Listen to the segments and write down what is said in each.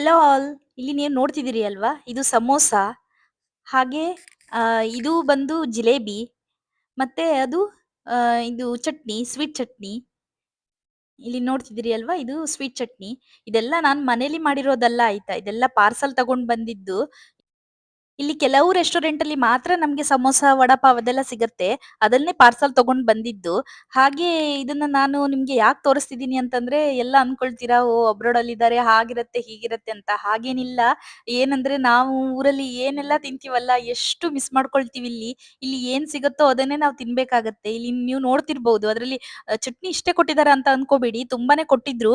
Hello all ಇಲ್ಲಿ ನೀವು ನೋಡ್ತಿದ್ದೀರಿ ಅಲ್ವಾ? ಇದು ಸಮೋಸ. ಹಾಗೆ ಇದು ಬಂದು ಜಿಲೇಬಿ. ಮತ್ತೆ ಅದು ಇದು ಚಟ್ನಿ ಸ್ವೀಟ್ ಚಟ್ನಿ. ಇಲ್ಲಿ ನೋಡ್ತಿದ್ದೀರಿ ಅಲ್ವಾ? ಇದು ಸ್ವೀಟ್ ಚಟ್ನಿ. ಇದೆಲ್ಲ ನಾನು ಮನೇಲಿ ಮಾಡಿರೋದಲ್ಲ ಆಯ್ತಾ? ಇದೆಲ್ಲ ಪಾರ್ಸಲ್ ತಗೊಂಡ್ ಬಂದಿದ್ದು. ಇಲ್ಲಿ ಕೆಲವು ರೆಸ್ಟೋರೆಂಟ್ ಅಲ್ಲಿ ಮಾತ್ರ ನಮ್ಗೆ ಸಮೋಸ, ವಡಪಾವ್ ಅದೆಲ್ಲ ಸಿಗತ್ತೆ. ಅದನ್ನೇ ಪಾರ್ಸಲ್ ತಗೊಂಡ್ ಬಂದಿದ್ದು. ಹಾಗೆ ಇದನ್ನ ನಾನು ನಿಮ್ಗೆ ಯಾಕೆ ತೋರಿಸ್ತಿದೀನಿ ಅಂತಂದ್ರೆ, ಎಲ್ಲ ಅನ್ಕೊಳ್ತೀರಾ, ಓ ಅಬ್ರಾಡ್ ಅಲ್ಲಿ ಇದಾರೆ, ಹಾಗಿರತ್ತೆ, ಹೀಗಿರತ್ತೆ ಅಂತ. ಹಾಗೇನಿಲ್ಲ. ಏನಂದ್ರೆ ನಾವು ಊರಲ್ಲಿ ಏನೆಲ್ಲ ತಿಂತೀವಲ್ಲ, ಎಷ್ಟು ಮಿಸ್ ಮಾಡ್ಕೊಳ್ತೀವಿ ಇಲ್ಲಿ. ಇಲ್ಲಿ ಏನ್ ಸಿಗುತ್ತೋ ಅದನ್ನೇ ನಾವು ತಿನ್ಬೇಕಾಗತ್ತೆ. ಇಲ್ಲಿ ನೀವು ನೋಡ್ತಿರ್ಬಹುದು ಅದ್ರಲ್ಲಿ ಚಟ್ನಿ ಇಷ್ಟೇ ಕೊಟ್ಟಿದಾರ ಅಂತ ಅನ್ಕೋಬೇಡಿ. ತುಂಬಾನೇ ಕೊಟ್ಟಿದ್ರು.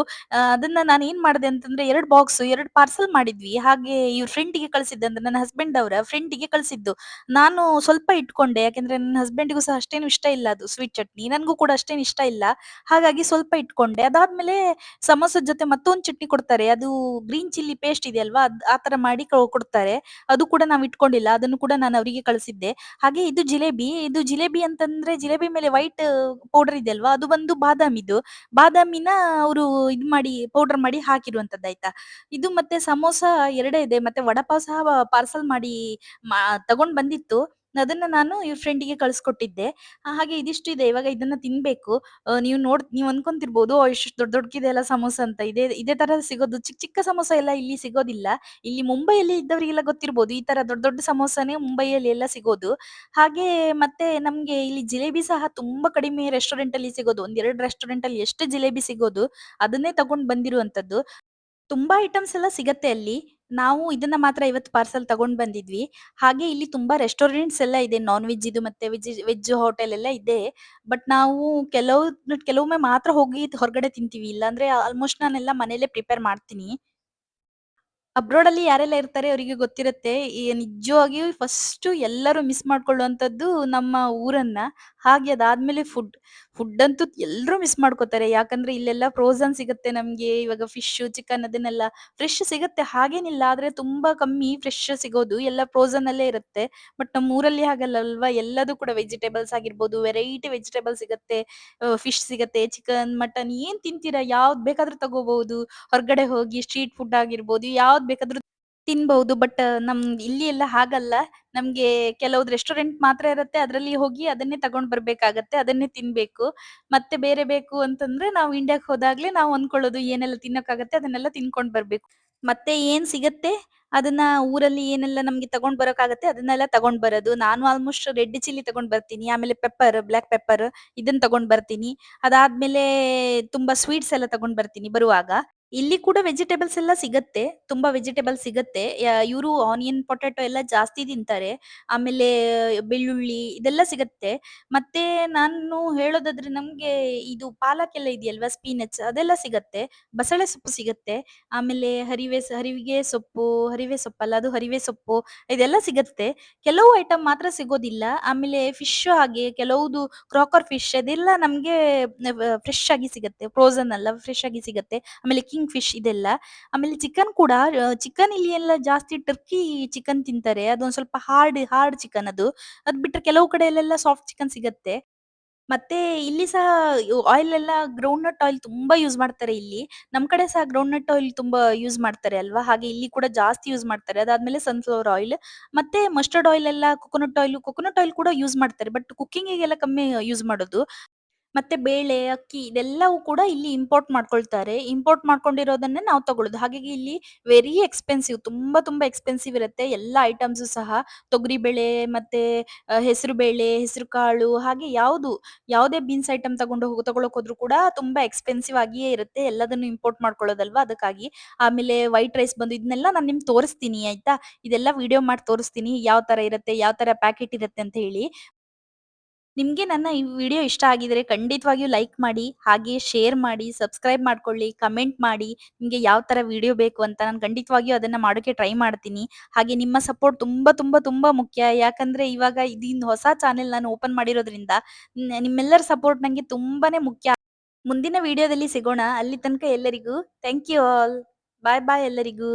ಅದನ್ನ ನಾನು ಏನ್ ಮಾಡಿದೆ ಅಂತಂದ್ರೆ, ಎರಡು ಬಾಕ್ಸ್ ಎರಡು ಪಾರ್ಸಲ್ ಮಾಡಿದ್ವಿ. ಹಾಗೆ ಇವ್ರ ಫ್ರೆಂಡಿಗೆ ಕಳಿಸಿದ್ದೆ ಅಂದ್ರೆ, ನನ್ನ ಹಸ್ಬೆಂಡ್ ಅವರ. ಫ್ರೆಂಡಿಗೆ ಕಳಿಸಿದ್ದು. ನಾನು ಸ್ವಲ್ಪ ಇಟ್ಕೊಂಡೆ, ಯಾಕೆಂದ್ರೆ ನನ್ನ ಹಸ್ಬೆಂಡಿಗೂ ಸಹ ಅಷ್ಟೇನು ಇಷ್ಟ ಇಲ್ಲ ಅದು ಸ್ವೀಟ್ ಚಟ್ನಿ. ನನಗೂ ಕೂಡ ಅಷ್ಟೇನು ಇಷ್ಟ ಇಲ್ಲ. ಹಾಗಾಗಿ ಸ್ವಲ್ಪ ಇಟ್ಕೊಂಡೆ. ಅದಾದ್ಮೇಲೆ ಸಮೋಸದ ಜೊತೆ ಮತ್ತೊಂದು ಚಟ್ನಿ ಕೊಡ್ತಾರೆ. ಅದು ಗ್ರೀನ್ ಚಿಲ್ಲಿ ಪೇಸ್ಟ್ ಇದೆಯಲ್ವಾ ಅದ್ ಆ ತರ ಮಾಡಿ ಕೊಡ್ತಾರೆ. ಅದು ಕೂಡ ನಾವು ಇಟ್ಕೊಂಡಿಲ್ಲ. ಅದನ್ನು ಕೂಡ ನಾನು ಅವರಿಗೆ ಕಳಿಸಿದ್ದೆ. ಹಾಗೆ ಇದು ಜಿಲೇಬಿ. ಇದು ಜಿಲೇಬಿ ಅಂತಂದ್ರೆ ಜಿಲೇಬಿ ಮೇಲೆ ವೈಟ್ ಪೌಡರ್ ಇದೆಯಲ್ವಾ ಅದು ಬಂದು ಬಾದಾಮಿದು ಬಾದಾಮಿನ ಅವರು ಇದ್ ಮಾಡಿ ಪೌಡರ್ ಮಾಡಿ ಹಾಕಿರುವಂತದ್ದು ಆಯ್ತಾ ಇದು ಮತ್ತೆ ಸಮೋಸ ಎರಡೇ ಇದೆ. ಮತ್ತೆ ವಡಪಾವ್ ಸಹ ಪಾರ್ಸಲ್ ಮಾಡಿ ತಗೊಂಡ್ ಬಂದಿತ್ತು. ಅದನ್ನ ನಾನು ಇವ್ರ ಫ್ರೆಂಡಿಗೆ ಕಳ್ಸಿಕೊಟ್ಟಿದ್ದೆ. ಹಾಗೆ ಇದಿಷ್ಟು ಇದೆ. ಇವಾಗ ಇದನ್ನ ತಿನ್ಬೇಕು. ನೀವು ನೋಡ್, ನೀವು ಅನ್ಕೊಂತಿರ್ಬೋದು ಇಷ್ಟು ದೊಡ್ಡ ದೊಡ್ಡಗಿದೆ ಎಲ್ಲ ಸಮೋಸ ಅಂತ. ಇದೆ, ಇದೇ ತರ ಸಿಗೋದು. ಚಿಕ್ಕ ಚಿಕ್ಕ ಸಮೋಸ ಎಲ್ಲ ಇಲ್ಲಿ ಸಿಗೋದಿಲ್ಲ. ಇಲ್ಲಿ ಮುಂಬೈಯಲ್ಲಿ ಇದ್ದವರಿಗೆಲ್ಲ ಗೊತ್ತಿರ್ಬೋದು, ಈ ತರ ದೊಡ್ಡ ದೊಡ್ಡ ಸಮೋಸನೇ ಮುಂಬೈಯಲ್ಲಿ ಎಲ್ಲ ಸಿಗೋದು. ಹಾಗೆ ಮತ್ತೆ ನಮ್ಗೆ ಇಲ್ಲಿ ಜಿಲೇಬಿ ಸಹ ತುಂಬಾ ಕಡಿಮೆ ರೆಸ್ಟೋರೆಂಟ್ ಅಲ್ಲಿ ಸಿಗೋದು. ಒಂದೆರಡು ರೆಸ್ಟೋರೆಂಟ್ ಅಲ್ಲಿ ಎಷ್ಟು ಜಿಲೇಬಿ ಸಿಗೋದು, ಅದನ್ನೇ ತಗೊಂಡ್ ಬಂದಿರುವಂತದ್ದು. ತುಂಬಾ ಐಟಮ್ಸ್ ಎಲ್ಲ ಸಿಗತ್ತೆ ಅಲ್ಲಿ. ನಾವು ಇದನ್ನ ಮಾತ್ರ ಇವತ್ತು ಪಾರ್ಸಲ್ ತಗೊಂಡ್ ಬಂದಿದ್ವಿ. ಹಾಗೆ ಇಲ್ಲಿ ತುಂಬಾ ರೆಸ್ಟೋರೆಂಟ್ಸ್ ಎಲ್ಲ ಇದೆ. ನಾನ್ ವೆಜ್ ಇದು ಮತ್ತೆ ವೆಜ್ ವೆಜ್ ಹೋಟೆಲ್ ಎಲ್ಲ ಇದೆ. ಬಟ್ ನಾವು ಕೆಲವು, ಕೆಲವೊಮ್ಮೆ ಮಾತ್ರ ಹೋಗಿ ಹೊರಗಡೆ ತಿಂತೀವಿ. ಇಲ್ಲಾಂದ್ರೆ ಆಲ್ಮೋಸ್ಟ್ ನಾನೆಲ್ಲ ಮನೇಲೆ ಪ್ರಿಪೇರ್ ಮಾಡ್ತೀನಿ. ಅಬ್ರಾಡ್ ಅಲ್ಲಿ ಯಾರೆಲ್ಲ ಇರ್ತಾರೆ ಅವರಿಗೆ ಗೊತ್ತಿರುತ್ತೆ. ಈ ನಿಜವಾಗಿಯೂ ಫಸ್ಟ್ ಎಲ್ಲರೂ ಮಿಸ್ ಮಾಡ್ಕೊಳ್ಳುವಂತದ್ದು ನಮ್ಮ ಊರನ್ನ. ಹಾಗೆ ಅದಾದ್ಮೇಲೆ ಫುಡ್ ಫುಡ್ ಅಂತೂ ಎಲ್ಲರೂ ಮಿಸ್ ಮಾಡ್ಕೋತಾರೆ. ಯಾಕಂದ್ರೆ ಇಲ್ಲೆಲ್ಲ ಫ್ರೋಸನ್ ಸಿಗುತ್ತೆ ನಮ್ಗೆ. ಇವಾಗ ಫಿಶ್ ಚಿಕನ್ ಅದನ್ನೆಲ್ಲ ಫ್ರೆಶ್ ಸಿಗುತ್ತೆ. ಹಾಗೇನಿಲ್ಲ. ಆದ್ರೆ ತುಂಬಾ ಕಮ್ಮಿ ಫ್ರೆಶ್ ಸಿಗೋದು. ಎಲ್ಲ ಫ್ರೋಸನ್ ಅಲ್ಲೇ ಇರುತ್ತೆ. ಬಟ್ ನಮ್ಮ ಊರಲ್ಲಿ ಹಾಗಲ್ಲ ಅಲ್ವಾ ಎಲ್ಲದೂ ಕೂಡ ವೆಜಿಟೇಬಲ್ಸ್ ಆಗಿರ್ಬೋದು. ವೆರೈಟಿ ವೆಜಿಟೇಬಲ್ ಸಿಗುತ್ತೆ. ಫಿಶ್ ಸಿಗುತ್ತೆ ಚಿಕನ್ ಮಟನ್ ಏನ್ ತಿಂತೀರಾ? ಯಾವ್ದು ಬೇಕಾದ್ರೂ ತಗೋಬಹುದು ಹೊರಗಡೆ ಹೋಗಿ ಸ್ಟ್ರೀಟ್ ಫುಡ್ ಆಗಿರ್ಬೋದು. ಯಾವ್ದು ಬೇಕಾದ್ರೂ ತಿನ್ಬಹುದು ಬಟ್ ನಮ್ ಇಲ್ಲಿ ಎಲ್ಲ ಹಾಗಲ್ಲ. ನಮ್ಗೆ ಕೆಲವ್ದು ರೆಸ್ಟೋರೆಂಟ್ ಮಾತ್ರ ಇರುತ್ತೆ, ಅದ್ರಲ್ಲಿ ಹೋಗಿ ಅದನ್ನೇ ತಗೊಂಡ್ ಬರ್ಬೇಕಾಗತ್ತೆ, ಅದನ್ನೇ ತಿನ್ಬೇಕು. ಮತ್ತೆ ಬೇರೆ ಬೇಕು ಅಂತಂದ್ರೆ ನಾವು ಇಂಡಿಯಾಕ್ ಹೋದಾಗ್ಲೇ ನಾವು ಅನ್ಕೊಳ್ಳೋದು ಏನೆಲ್ಲ ತಿನ್ನಕ್ಕಾಗತ್ತೆ, ಅದನ್ನೆಲ್ಲ ತಿನ್ಕೊಂಡ್ ಬರ್ಬೇಕು. ಮತ್ತೆ ಏನ್ ಸಿಗತ್ತೆ? ಅದನ್ನ ಊರಲ್ಲಿ ಏನೆಲ್ಲ ನಮ್ಗೆ ತಗೊಂಡ್ ಬರೋಕಾಗತ್ತೆ ಅದನ್ನೆಲ್ಲ ತಗೊಂಡ್ ಬರೋದು. ನಾನು ಆಲ್ಮೋಸ್ಟ್ ರೆಡ್ ಚಿಲ್ಲಿ ತಗೊಂಡ್ ಬರ್ತೀನಿ, ಆಮೇಲೆ ಪೆಪ್ಪರ್ ಬ್ಲಾಕ್ ಪೆಪ್ಪರ್ ಇದನ್ನ ತಗೊಂಡ್ ಬರ್ತೀನಿ. ಅದಾದ್ಮೇಲೆ ತುಂಬಾ ಸ್ವೀಟ್ಸ್ ಎಲ್ಲ ತಗೊಂಡ್ ಬರ್ತೀನಿ ಬರುವಾಗ. ಇಲ್ಲಿ ಕೂಡ ವೆಜಿಟೇಬಲ್ಸ್ ಎಲ್ಲ ಸಿಗತ್ತೆ, ತುಂಬಾ ವೆಜಿಟೇಬಲ್ಸ್ ಸಿಗತ್ತೆ. ಇವರು ಆನಿಯನ್ ಪೊಟ್ಯಾಟೊ ಎಲ್ಲ ಜಾಸ್ತಿ ತಿಂತಾರೆ. ಆಮೇಲೆ ಬೆಳ್ಳುಳ್ಳಿ ಇದೆಲ್ಲ ಸಿಗತ್ತೆ. ಮತ್ತೆ ನಾನು ಹೇಳೋದಾದ್ರೆ ನಮ್ಗೆ ಇದು ಪಾಲಕ್ ಎಲ್ಲ ಇದೆಯಲ್ವಾ ಸ್ಪಿನಚ್ ಅದೆಲ್ಲ ಸಿಗತ್ತೆ. ಬಸಳೆ ಸೊಪ್ಪು ಸಿಗತ್ತೆ. ಆಮೇಲೆ ಹರಿವೆ ಹರಿವಿಗೆ ಸೊಪ್ಪು, ಹರಿವೆ ಸೊಪ್ಪಲ್ಲ, ಅದು ಹರಿವೆ ಸೊಪ್ಪು, ಇದೆಲ್ಲ ಸಿಗತ್ತೆ. ಕೆಲವು ಐಟಮ್ ಮಾತ್ರ ಸಿಗೋದಿಲ್ಲ. ಆಮೇಲೆ ಫಿಶ್ ಹಾಗೆ ಕೆಲವುದು ಕ್ರಾಕರ್ ಫಿಶ್ ಅದೆಲ್ಲ ನಮ್ಗೆ ಫ್ರೆಶ್ ಆಗಿ ಸಿಗತ್ತೆ. ಫ್ರೋಸನ್ ಅಲ್ಲ ಫ್ರೆಶ್ ಆಗಿ ಸಿಗತ್ತೆ. ಆಮೇಲೆ ಕಿಂಗ್ ಫಿಶ್ ಇದೆಲ್ಲ. ಆಮೇಲೆ ಚಿಕನ್ ಕೂಡ ಚಿಕನ್ ಇಲ್ಲಿ ಎಲ್ಲ ಜಾಸ್ತಿ ಟರ್ಕಿ ಚಿಕನ್ ತಿಂತಾರೆ. ಅದೊಂದ್ ಸ್ವಲ್ಪ ಹಾರ್ಡ್ ಹಾರ್ಡ್ ಚಿಕನ್ ಅದು. ಅದ್ ಬಿಟ್ರೆ ಕೆಲವು ಕಡೆಯಲ್ಲೆಲ್ಲ ಸಾಫ್ಟ್ ಚಿಕನ್ ಸಿಗತ್ತೆ. ಮತ್ತೆ ಇಲ್ಲಿ ಸಹ ಆಯಿಲ್ ಎಲ್ಲ ಗ್ರೌಂಡ್ ನಟ್ ಆಯಿಲ್ ತುಂಬಾ ಯೂಸ್ ಮಾಡ್ತಾರೆ ಇಲ್ಲಿ. ನಮ್ ಕಡೆ ಸಹ ಗ್ರೌಂಡ್ ನಟ್ ಆಯಿಲ್ ತುಂಬಾ ಯೂಸ್ ಮಾಡ್ತಾರೆ ಅಲ್ವಾ? ಹಾಗೆ ಇಲ್ಲಿ ಕೂಡ ಜಾಸ್ತಿ ಯೂಸ್ ಮಾಡ್ತಾರೆ. ಅದಾದ್ಮೇಲೆ ಸನ್ಫ್ಲವರ್ ಆಯಿಲ್ ಮತ್ತೆ ಮಸ್ಟರ್ಡ್ ಆಯಿಲ್ ಎಲ್ಲ ಕೊಕೊನಟ್ ಆಯಿಲ್ ಕೊಕೊನಟ್ ಆಯಿಲ್ ಕೂಡ ಯೂಸ್ ಮಾಡ್ತಾರೆ. ಬಟ್ ಕುಕ್ಕಿಂಗಿಗೆಲ್ಲ ಕಮ್ಮಿ ಯೂಸ್ ಮಾಡೋದು. ಮತ್ತೆ ಬೇಳೆ, ಅಕ್ಕಿ ಇದೆಲ್ಲವೂ ಕೂಡ ಇಲ್ಲಿ ಇಂಪೋರ್ಟ್ ಮಾಡ್ಕೊಳ್ತಾರೆ. ಇಂಪೋರ್ಟ್ ಮಾಡ್ಕೊಂಡಿರೋದನ್ನೇ ನಾವು ತಗೊಳ್ಳೋದು. ಹಾಗಾಗಿ ಇಲ್ಲಿ ವೆರಿ ಎಕ್ಸ್‌ಪೆನ್ಸಿವ್ ತುಂಬಾ ತುಂಬಾ ಎಕ್ಸ್‌ಪೆನ್ಸಿವ್ ಇರುತ್ತೆ. ಎಲ್ಲ ಐಟಮ್ಸ್ ಸಹ ತೊಗರಿ ಬೇಳೆ ಮತ್ತೆ ಹೆಸರು ಬೇಳೆ, ಹೆಸರು ಕಾಳು ಹಾಗೆ ಯಾವುದು ಯಾವುದೇ ಬೀನ್ಸ್ ಐಟಮ್ ತಗೊಂಡು ಹೋಗ್ ತಗೊಳಕ್ ಹೋದ್ರು ಕೂಡ ತುಂಬಾ ಎಕ್ಸ್‌ಪೆನ್ಸಿವ್ ಆಗಿಯೇ ಇರುತ್ತೆ. ಎಲ್ಲದನ್ನು ಇಂಪೋರ್ಟ್ ಮಾಡ್ಕೊಳ್ಳೋದಲ್ವಾ ಅದಕ್ಕಾಗಿ. ಆಮೇಲೆ ವೈಟ್ ರೈಸ್ ಬಂದು ಇದನ್ನೆಲ್ಲ ನಾನು ನಿಮ್ಗೆ ತೋರಿಸ್ತೀನಿ ಆಯ್ತಾ? ಇದೆಲ್ಲ ವಿಡಿಯೋ ಮಾಡಿ ತೋರಿಸ್ತೀನಿ ಯಾವ ತರ ಇರುತ್ತೆ, ಯಾವ ತರ ಪ್ಯಾಕೆಟ್ ಇರುತ್ತೆ ಅಂತ ಹೇಳಿ. ನಿಮ್ಗೆ ನನ್ನ ಈ ವಿಡಿಯೋ ಇಷ್ಟ ಆಗಿದ್ರೆ ಖಂಡಿತವಾಗಿಯೂ ಲೈಕ್ ಮಾಡಿ, ಹಾಗೆ ಶೇರ್ ಮಾಡಿ, ಸಬ್ಸ್ಕ್ರೈಬ್ ಮಾಡ್ಕೊಳ್ಳಿ, ಕಮೆಂಟ್ ಮಾಡಿ. ನಿಮಗೆ ಯಾವ ತರ ವಿಡಿಯೋ ಬೇಕು ಅಂತ ನಾನು ಖಂಡಿತವಾಗಿಯೂ ಅದನ್ನ ಮಾಡೋಕೆ ಟ್ರೈ ಮಾಡ್ತೀನಿ. ಹಾಗೆ ನಿಮ್ಮ ಸಪೋರ್ಟ್ ತುಂಬಾ ತುಂಬಾ ತುಂಬಾ ಮುಖ್ಯ. ಯಾಕಂದ್ರೆ ಇವಾಗ ಇದೀನ್ ಹೊಸ ಚಾನೆಲ್ ನಾನು ಓಪನ್ ಮಾಡಿರೋದ್ರಿಂದ ನಿಮ್ಮೆಲ್ಲರ ಸಪೋರ್ಟ್ ನನಗೆ ತುಂಬಾನೇ ಮುಖ್ಯ. ಮುಂದಿನ ವಿಡಿಯೋದಲ್ಲಿ ಸಿಗೋಣ. ಅಲ್ಲಿ ತನಕ ಎಲ್ಲರಿಗೂ thank you all. Bye bye ಎಲ್ಲರಿಗೂ.